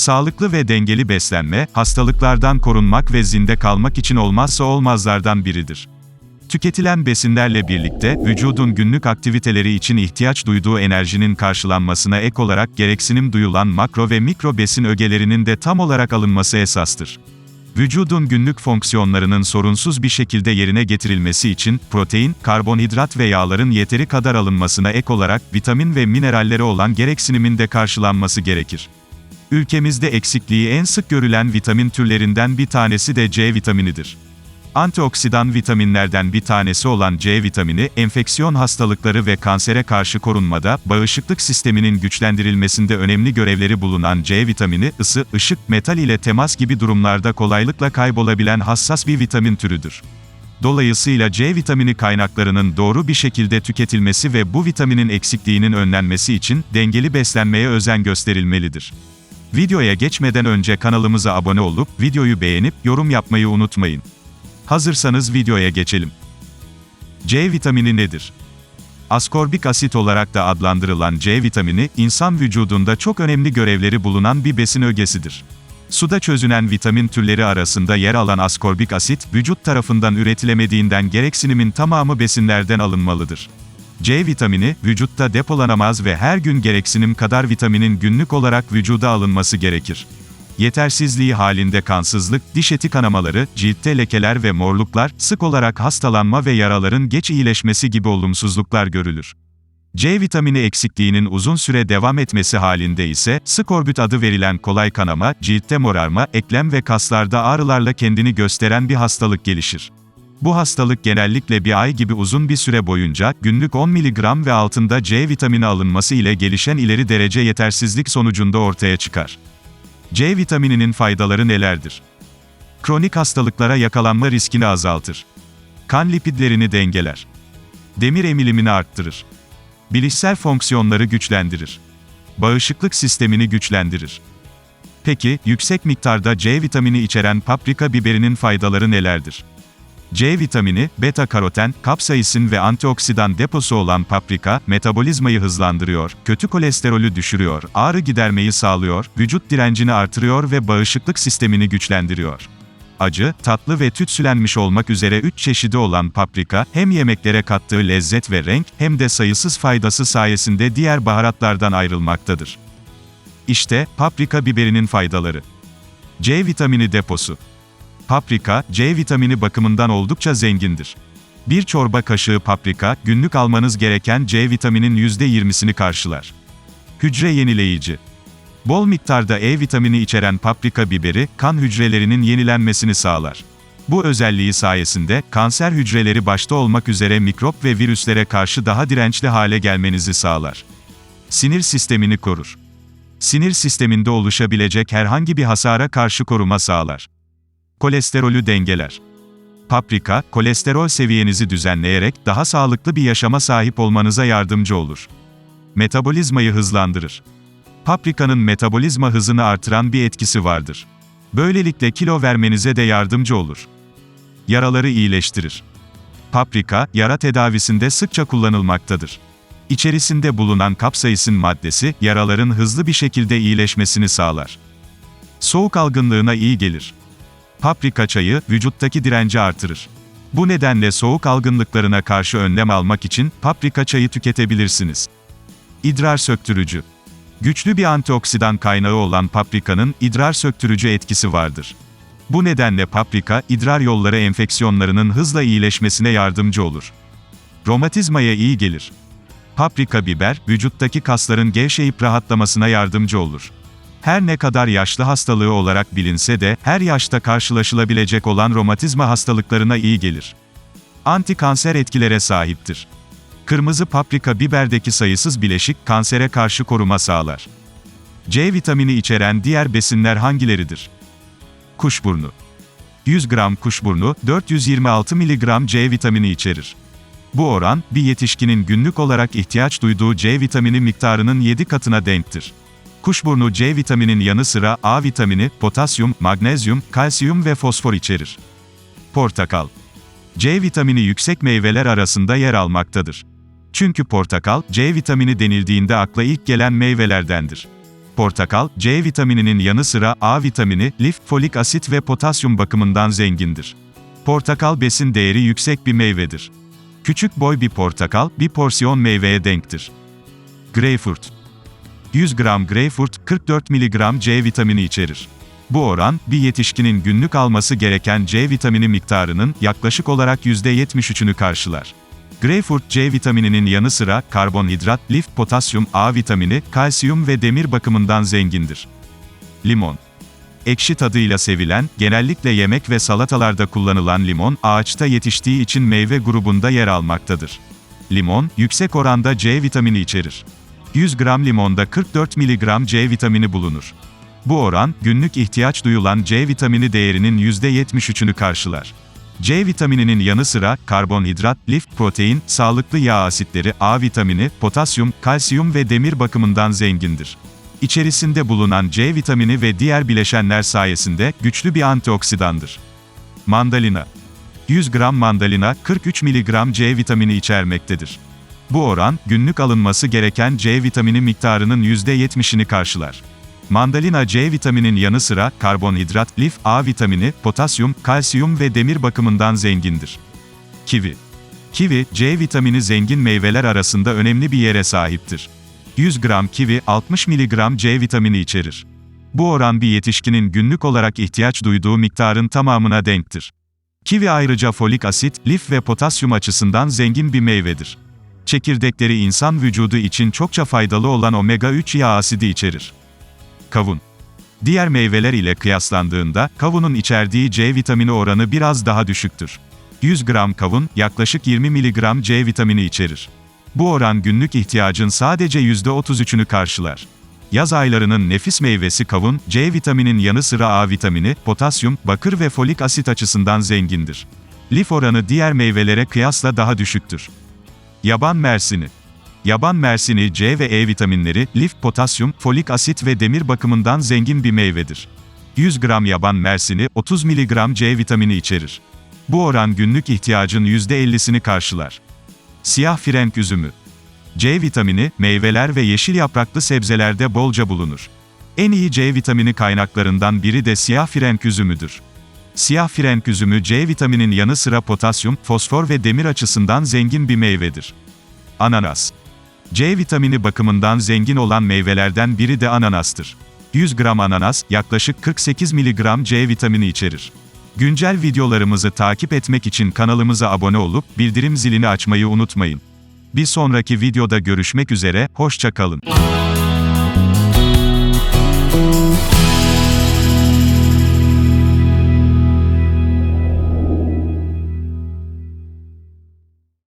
Sağlıklı ve dengeli beslenme, hastalıklardan korunmak ve zinde kalmak için olmazsa olmazlardan biridir. Tüketilen besinlerle birlikte, vücudun günlük aktiviteleri için ihtiyaç duyduğu enerjinin karşılanmasına ek olarak gereksinim duyulan makro ve mikro besin ögelerinin de tam olarak alınması esastır. Vücudun günlük fonksiyonlarının sorunsuz bir şekilde yerine getirilmesi için, protein, karbonhidrat ve yağların yeteri kadar alınmasına ek olarak, vitamin ve minerallere olan gereksinimin de karşılanması gerekir. Ülkemizde eksikliği en sık görülen vitamin türlerinden bir tanesi de C vitaminidir. Antioksidan vitaminlerden bir tanesi olan C vitamini, enfeksiyon hastalıkları ve kansere karşı korunmada, bağışıklık sisteminin güçlendirilmesinde önemli görevleri bulunan C vitamini, ısı, ışık, metal ile temas gibi durumlarda kolaylıkla kaybolabilen hassas bir vitamin türüdür. Dolayısıyla C vitamini kaynaklarının doğru bir şekilde tüketilmesi ve bu vitaminin eksikliğinin önlenmesi için dengeli beslenmeye özen gösterilmelidir. Videoya geçmeden önce kanalımıza abone olup videoyu beğenip yorum yapmayı unutmayın. Hazırsanız videoya geçelim. C vitamini nedir? Askorbik asit olarak da adlandırılan C vitamini, insan vücudunda çok önemli görevleri bulunan bir besin ögesidir. Suda çözünen vitamin türleri arasında yer alan askorbik asit, vücut tarafından üretilemediğinden gereksinimin tamamı besinlerden alınmalıdır. C vitamini, vücutta depolanamaz ve her gün gereksinim kadar vitaminin günlük olarak vücuda alınması gerekir. Yetersizliği halinde kansızlık, diş eti kanamaları, ciltte lekeler ve morluklar, sık olarak hastalanma ve yaraların geç iyileşmesi gibi olumsuzluklar görülür. C vitamini eksikliğinin uzun süre devam etmesi halinde ise, skorbut adı verilen kolay kanama, ciltte morarma, eklem ve kaslarda ağrılarla kendini gösteren bir hastalık gelişir. Bu hastalık genellikle bir ay gibi uzun bir süre boyunca, günlük 10 mg ve altında C vitamini alınması ile gelişen ileri derece yetersizlik sonucunda ortaya çıkar. C vitamininin faydaları nelerdir? Kronik hastalıklara yakalanma riskini azaltır. Kan lipidlerini dengeler. Demir emilimini arttırır. Bilişsel fonksiyonları güçlendirir. Bağışıklık sistemini güçlendirir. Peki, yüksek miktarda C vitamini içeren paprika biberinin faydaları nelerdir? C vitamini, beta karoten, kapsaisin ve antioksidan deposu olan paprika, metabolizmayı hızlandırıyor, kötü kolesterolü düşürüyor, ağrı gidermeyi sağlıyor, vücut direncini artırıyor ve bağışıklık sistemini güçlendiriyor. Acı, tatlı ve tütsülenmiş olmak üzere 3 çeşidi olan paprika, hem yemeklere kattığı lezzet ve renk, hem de sayısız faydası sayesinde diğer baharatlardan ayrılmaktadır. İşte, paprika biberinin faydaları. C vitamini deposu. Paprika, C vitamini bakımından oldukça zengindir. Bir çorba kaşığı paprika, günlük almanız gereken C vitaminin %20'sini karşılar. Hücre yenileyici. Bol miktarda E vitamini içeren paprika biberi, kan hücrelerinin yenilenmesini sağlar. Bu özelliği sayesinde, kanser hücreleri başta olmak üzere mikrop ve virüslere karşı daha dirençli hale gelmenizi sağlar. Sinir sistemini korur. Sinir sisteminde oluşabilecek herhangi bir hasara karşı koruma sağlar. Kolesterolü dengeler. Paprika, kolesterol seviyenizi düzenleyerek daha sağlıklı bir yaşama sahip olmanıza yardımcı olur. Metabolizmayı hızlandırır. Paprikanın metabolizma hızını artıran bir etkisi vardır. Böylelikle kilo vermenize de yardımcı olur. Yaraları iyileştirir. Paprika, yara tedavisinde sıkça kullanılmaktadır. İçerisinde bulunan kapsaisin maddesi, yaraların hızlı bir şekilde iyileşmesini sağlar. Soğuk algınlığına iyi gelir. Paprika çayı, vücuttaki direnci artırır. Bu nedenle soğuk algınlıklarına karşı önlem almak için, paprika çayı tüketebilirsiniz. İdrar söktürücü. Güçlü bir antioksidan kaynağı olan paprikanın, idrar söktürücü etkisi vardır. Bu nedenle paprika, idrar yolları enfeksiyonlarının hızla iyileşmesine yardımcı olur. Romatizmaya iyi gelir. Paprika biber, vücuttaki kasların gevşeyip rahatlamasına yardımcı olur. Her ne kadar yaşlı hastalığı olarak bilinse de, her yaşta karşılaşılabilecek olan romatizma hastalıklarına iyi gelir. Anti-kanser etkilere sahiptir. Kırmızı paprika biberdeki sayısız bileşik, kansere karşı koruma sağlar. C vitamini içeren diğer besinler hangileridir? Kuşburnu. 100 gram kuşburnu, 426 mg C vitamini içerir. Bu oran, bir yetişkinin günlük olarak ihtiyaç duyduğu C vitamini miktarının 7 katına denktir. Kuşburnu C vitaminin yanı sıra A vitamini, potasyum, magnezyum, kalsiyum ve fosfor içerir. Portakal. C vitamini yüksek meyveler arasında yer almaktadır. Çünkü portakal, C vitamini denildiğinde akla ilk gelen meyvelerdendir. Portakal, C vitamininin yanı sıra A vitamini, lif, folik asit ve potasyum bakımından zengindir. Portakal besin değeri yüksek bir meyvedir. Küçük boy bir portakal, bir porsiyon meyveye denktir. Greyfurt 100 gram greyfurt, 44 mg C vitamini içerir. Bu oran, bir yetişkinin günlük alması gereken C vitamini miktarının yaklaşık olarak %73'ünü karşılar. Greyfurt C vitamininin yanı sıra karbonhidrat, lif, potasyum, A vitamini, kalsiyum ve demir bakımından zengindir. Limon Ekşi tadıyla sevilen, genellikle yemek ve salatalarda kullanılan limon, ağaçta yetiştiği için meyve grubunda yer almaktadır. Limon, yüksek oranda C vitamini içerir. 100 gram limonda 44 mg C vitamini bulunur. Bu oran, günlük ihtiyaç duyulan C vitamini değerinin %73'ünü karşılar. C vitamininin yanı sıra, karbonhidrat, lif, protein, sağlıklı yağ asitleri, A vitamini, potasyum, kalsiyum ve demir bakımından zengindir. İçerisinde bulunan C vitamini ve diğer bileşenler sayesinde, güçlü bir antioksidandır. Mandalina 100 gram mandalina, 43 mg C vitamini içermektedir. Bu oran, günlük alınması gereken C vitamini miktarının %70'ini karşılar. Mandalina C vitaminin yanı sıra, karbonhidrat, lif, A vitamini, potasyum, kalsiyum ve demir bakımından zengindir. Kivi Kivi, C vitamini zengin meyveler arasında önemli bir yere sahiptir. 100 gram kivi, 60 mg C vitamini içerir. Bu oran bir yetişkinin günlük olarak ihtiyaç duyduğu miktarın tamamına denktir. Kivi ayrıca folik asit, lif ve potasyum açısından zengin bir meyvedir. Çekirdekleri insan vücudu için çokça faydalı olan omega-3 yağ asidi içerir. Kavun. Diğer meyveler ile kıyaslandığında, kavunun içerdiği C vitamini oranı biraz daha düşüktür. 100 gram kavun, yaklaşık 20 mg C vitamini içerir. Bu oran günlük ihtiyacın sadece %33'ünü karşılar. Yaz aylarının nefis meyvesi kavun, C vitaminin yanı sıra A vitamini, potasyum, bakır ve folik asit açısından zengindir. Lif oranı diğer meyvelere kıyasla daha düşüktür. Yaban mersini Yaban mersini C ve E vitaminleri, lif, potasyum, folik asit ve demir bakımından zengin bir meyvedir. 100 gram yaban mersini, 30 mg C vitamini içerir. Bu oran günlük ihtiyacın %50'sini karşılar. Siyah frenk üzümü. C vitamini, meyveler ve yeşil yapraklı sebzelerde bolca bulunur. En iyi C vitamini kaynaklarından biri de siyah frenk üzümüdür. Siyah frenk üzümü C vitaminin yanı sıra potasyum, fosfor ve demir açısından zengin bir meyvedir. Ananas. C vitamini bakımından zengin olan meyvelerden biri de ananastır. 100 gram ananas, yaklaşık 48 mg C vitamini içerir. Güncel videolarımızı takip etmek için kanalımıza abone olup, bildirim zilini açmayı unutmayın. Bir sonraki videoda görüşmek üzere, hoşça kalın.